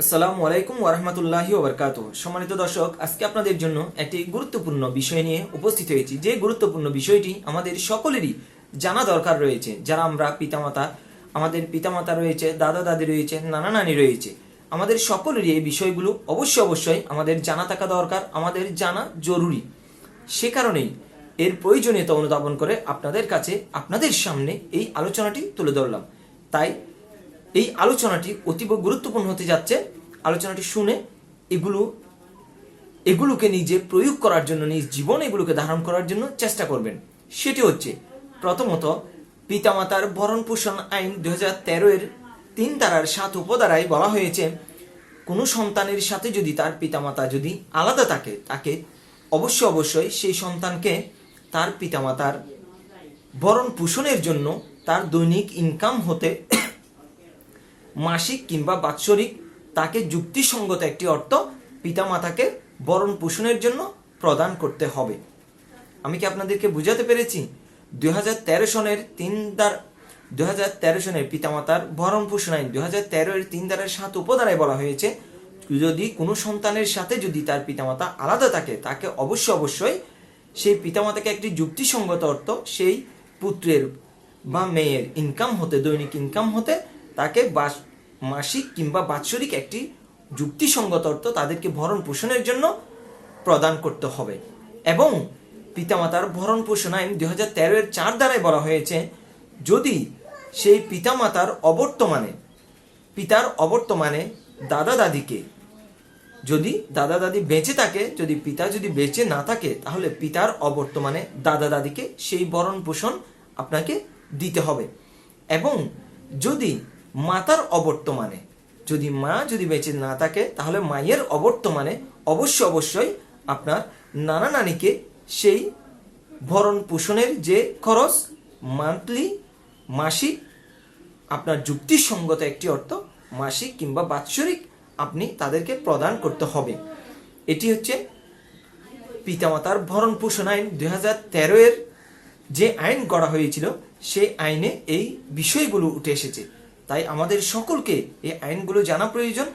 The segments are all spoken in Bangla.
আসসালামু আলাইকুম ওরহমতুল্লাহি ওবরকাত সম্মানিত দর্শক, আজকে আপনাদের জন্য একটি গুরুত্বপূর্ণ বিষয় নিয়ে উপস্থিত হয়েছি। যে গুরুত্বপূর্ণ বিষয়টি আমাদের সকলেরই জানা দরকার রয়েছে। যারা আমরা পিতামাতা, আমাদের পিতামাতা রয়েছে, দাদা দাদি রয়েছে, নানা নানি রয়েছে, আমাদের সকলেরই এই বিষয়গুলো অবশ্যই অবশ্যই আমাদের জানা থাকা দরকার, আমাদের জানা জরুরি। সে কারণেই এর প্রয়োজনীয়তা অনুধাবন করে আপনাদের কাছে, আপনাদের সামনে এই আলোচনাটি তুলে ধরলাম। তাই এই আলোচনাটি অতীব গুরুত্বপূর্ণ হতে যাচ্ছে। আলোচনাটি শুনে এগুলো, এগুলোকে নিজে প্রয়োগ করার জন্য, নিজ জীবন এগুলোকে ধারণ করার জন্য চেষ্টা করবেন। সেটি হচ্ছে, প্রথমত, পিতামাতার ভরণ পোষণ আইন দু হাজার তেরো এর তিন ধারার সাত উপধারায় বলা হয়েছে, কোনো সন্তানের সাথে যদি তার পিতামাতা যদি আলাদা থাকে, তাকে অবশ্যই অবশ্যই সেই সন্তানকে তার পিতামাতার ভরণ পোষণের জন্য তার দৈনিক ইনকাম হতে মাসিক কিংবা বাৎসরিক তাকে যুক্তিসঙ্গত একটি অর্থ পিতামাতাকে বরণ পোষণের জন্য প্রদান করতে হবে। আমি কি আপনাদেরকে বুঝাতে পেরেছি? দুই হাজার তেরো সনের তিন দ্বার, দুই হাজার তেরো সনের পিতামাতার ভরণ পোষণ আইন তেরো এর তিন দ্বারের সাত উপধারায় বলা হয়েছে, যদি কোনো সন্তানের সাথে যদি তার পিতামাতা আলাদা থাকে, তাকে অবশ্য অবশ্যই সেই পিতামাতাকে একটি যুক্তিসঙ্গত অর্থ সেই পুত্রের বা মেয়ের ইনকাম হতে, দৈনিক ইনকাম হতে তাকে মাসিক কিংবা বাৎসরিক একটি যুক্তিসঙ্গত অর্থ তাদেরকে ভরণ পোষণের জন্য প্রদান করতে হবে। এবং পিতামাতার ভরণ পোষণ আইন দুই হাজার তেরো এর চার দ্বারায় বলা হয়েছে, যদি সেই পিতামাতার অবর্তমানে, পিতার অবর্তমানে দাদা দাদিকে যদি দাদা দাদি বেঁচে থাকে, যদি পিতা যদি বেঁচে না থাকে, তাহলে পিতার অবর্তমানে দাদা দাদিকে সেই ভরণ পোষণ আপনাকে দিতে হবে। এবং যদি মাতার অবর্তমানে। যদি মা যদি বেঁচে না থাকে, তাহলে মায়ের অবর্তমানে অবশ্য অবশ্যই আপনার নানা নানিকে সেই ভরণ পোষণের যে খরচ মান্থলি মাসিক, আপনার যুক্তিসঙ্গত একটি অর্থ, মাসিক কিংবা বাৎসরিক আপনি তাদেরকে প্রদান করতে হবে। এটি হচ্ছে পিতামাতার ভরণ পোষণ আইন। দুই হাজার তেরো এর যে আইন করা হয়েছিল, সেই আইনে এই বিষয়গুলো উঠে এসেছে। তাই আমাদের সকলকে এই আইনগুলো জানা প্রয়োজন,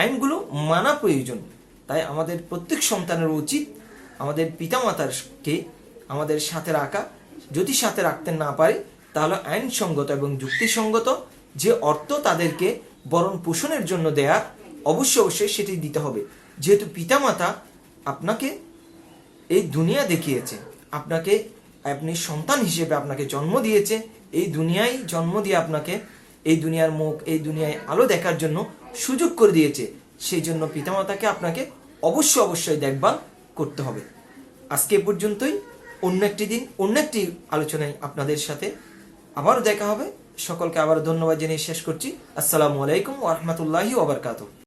আইনগুলো মানা প্রয়োজন। তাই আমাদের প্রত্যেক সন্তানের উচিত আমাদের পিতামাতারকে আমাদের সাথে রাখা। যদি সাথে রাখতে না পারে, তাহলে আইনসঙ্গত এবং যুক্তিসঙ্গত যে অর্থ তাদেরকে বরণ পোষণের জন্য দেয়া, অবশ্যই অবশ্যই সেটি দিতে হবে। যেহেতু পিতামাতা আপনাকে এই দুনিয়া দেখিয়েছে, আপনাকে আপনি সন্তান হিসেবে আপনাকে জন্ম দিয়েছে, এই দুনিয়ায় জন্ম দিয়ে আপনাকে এই দুনিয়ার মুখ, এই দুনিয়ায় আলো দেখার জন্য সুযোগ করে দিয়েছে। সেই জন্য পিতামাতাকে আপনাকে অবশ্যই অবশ্যই দেখভাল করতে হবে। আজকে পর্যন্তই। অন্য একটি দিন, অন্য একটি আলোচনায় আপনাদের সাথে আবারও দেখা হবে। সকলকে আবার ধন্যবাদ জানিয়ে শেষ করছি। আসসালামু আলাইকুম ওরহমতুল্লাহি ওবরকাতুহ